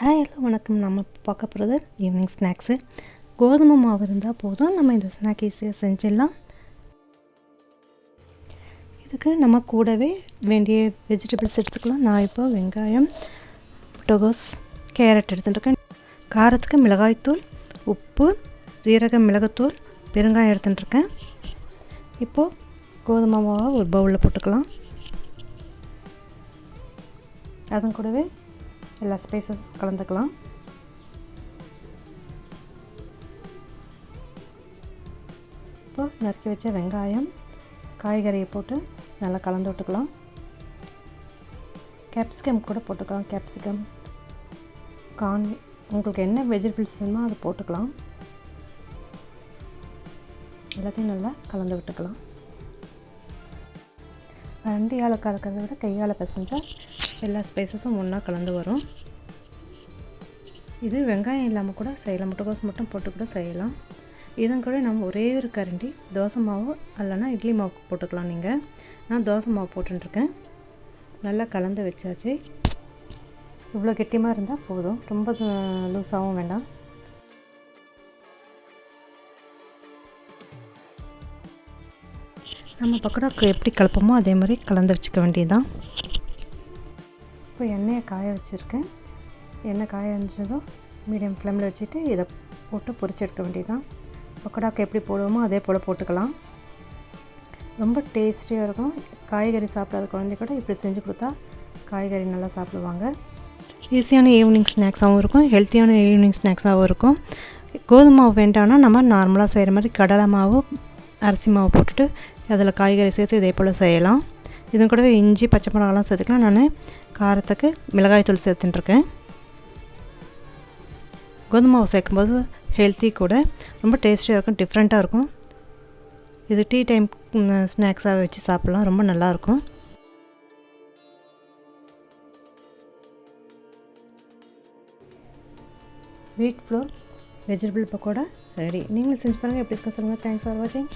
Hi hello வணக்கம். நம்ம பார்க்க போகிறது ஈவினிங் ஸ்நாக்ஸு கோதுமை மாவு இருந்தால் போதும். நம்ம இந்த ஸ்நாக் ஈஸியாக செஞ்சிடலாம். இதுக்கு நம்ம கூடவே வேண்டிய வெஜிடபிள்ஸ் எடுத்துக்கலாம். நான் இப்போ வெங்காயம் முட்டைகோஸ் கேரட் எடுத்துட்டுருக்கேன். காரத்துக்கு மிளகாய்த்தூள் உப்பு ஜீரக மிளகுத்தூள் பெருங்காயம் எடுத்துட்டுருக்கேன். இப்போது கோதுமை மாவை ஒரு பவுலில் போட்டுக்கலாம். அதன் கூடவே எல்லா ஸ்பைசஸ் கலந்துக்கலாம். இப்போ நறுக்கி வச்ச வெங்காயம் காய்கறியை போட்டு நல்லா கலந்து விட்டுக்கலாம். கேப்சிகம் கூட போட்டுக்கலாம். கேப்சிகம் கார்ன் உங்களுக்கு என்ன வெஜிடபிள்ஸ் வேணுமோ அதை போட்டுக்கலாம். எல்லாத்தையும் நல்லா கலந்து விட்டுக்கலாம். வண்டியால் கலக்கிறத விட கையால் பிசைஞ்சால் எல்லா ஸ்பைசஸும் ஒன்றா கலந்து வரும். இது வெங்காயம் இல்லாமல் கூட செய்யலாம். முட்டைக்கோஸ் மட்டும் போட்டு கூட செய்யலாம். இதன் கூட நம்ம ஒரே ஒரு கரண்டி தோசை மாவு இல்லைன்னா இட்லி மாவு போட்டுக்கலாம் நீங்கள் நான் தோசை மாவு போட்டுருக்கேன். நல்லா கலந்து வச்சாச்சு. இவ்வளோ கெட்டியமாக இருந்தால் போதும். ரொம்ப லூஸாகவும் வேண்டாம். நம்ம பக்கோடாக்கு எப்படி கலப்போமோ அதே மாதிரி கலந்து வச்சுக்க வேண்டியதுதான். இப்போ எண்ணெயை காய வச்சுருக்கேன். எண்ணெய் காய வச்சதும் மீடியம் ஃப்ளேமில் வச்சுட்டு இதை போட்டு பொரிச்சு எடுக்க வேண்டியதுதான். பக்கோடாக்கு எப்படி போடுவோமோ அதே போல் போட்டுக்கலாம். ரொம்ப டேஸ்டியாக இருக்கும். காய்கறி சாப்பிடாத குழந்தை கூட இப்படி செஞ்சு கொடுத்தா காய்கறி நல்லா சாப்பிடுவாங்க. ஈஸியான ஈவினிங் ஸ்நாக்ஸாகவும் இருக்கும். ஹெல்த்தியான ஈவினிங் ஸ்நாக்ஸாகவும் இருக்கும். கோதுமை மாவு வேண்டாம்னா நம்ம நார்மலாக செய்கிற மாதிரி கடலை மாவு அரிசி மாவு போட்டுட்டு அதில் காய்கறி சேர்த்து இதே போல் செய்யலாம். இதன் கூடவே இஞ்சி பச்சை மிளகாலாம் சேர்த்துக்கலாம். நான் காரத்துக்கு மிளகாய் தூள் சேர்த்துட்டுருக்கேன். கோதுமை மாவு சேர்க்கும்போது ஹெல்த்தி கூட. ரொம்ப டேஸ்டியாக இருக்கும் டிஃப்ரெண்ட்டாக இருக்கும். இது டீ டைம் ஸ்நாக்ஸாக வச்சு சாப்பிட்லாம் ரொம்ப நல்லாயிருக்கும். வீட் ஃப்ளோர் வெஜிடபிள் பக்கோடா ரெடி நீங்களும் செஞ்சு பாருங்கள் எப்படி இருக்க சொல்லுங்கள் தேங்க்ஸ் ஃபார் வாட்சிங்